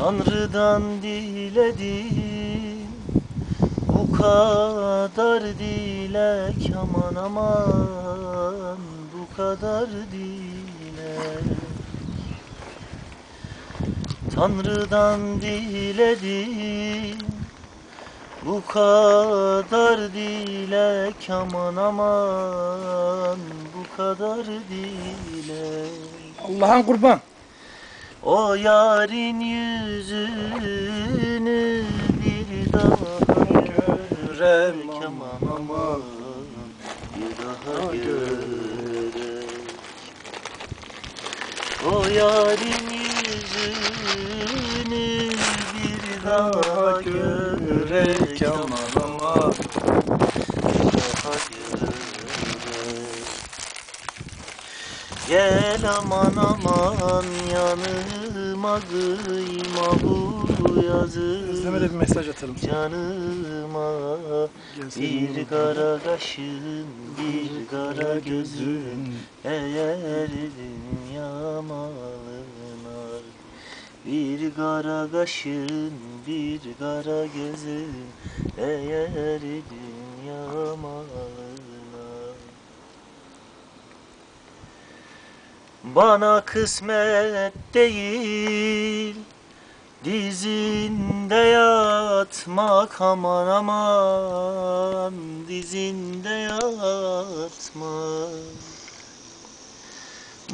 Tanrı'dan diledim. Bu kadar dilek aman aman Bu kadar dilek. Tanrı'dan diledim. Bu kadar dilek aman aman Bu kadar dilek. Allah'ın kurban. O yarın yüzünü bir daha görem aman aman. Bir daha görek O yarın yüzünü bir daha görek aman aman bir daha görek Gel aman aman yanıma kıyma bu Özleme de bir yazı mesaj atalım. Canıma bir kara kaşın bir kara gözün. Eğer dünya malına Bir kara kaşın bir kara gözün. Eğer dünya malına Bana kısmet değil Dizinde yatmak aman aman Dizinde yatmak.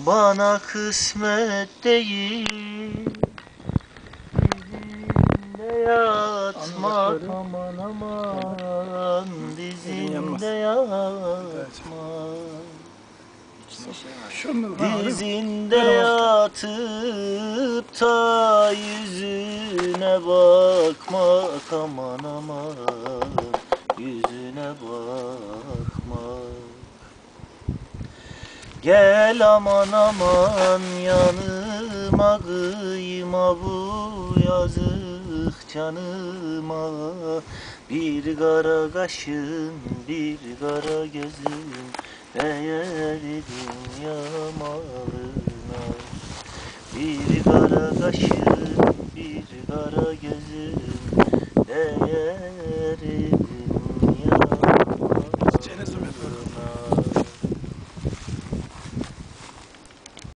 Bana kısmet değil Dizinde yatmak aman aman. Dizinde yatmak Dizinde yatıp da yüzüne bakmak aman aman. Yüzüne bakmak Gel aman aman yanıma kıyma bu yazık canıma. Bir kara kaşın bir kara gözün eğer dünya malına Bir kara gözün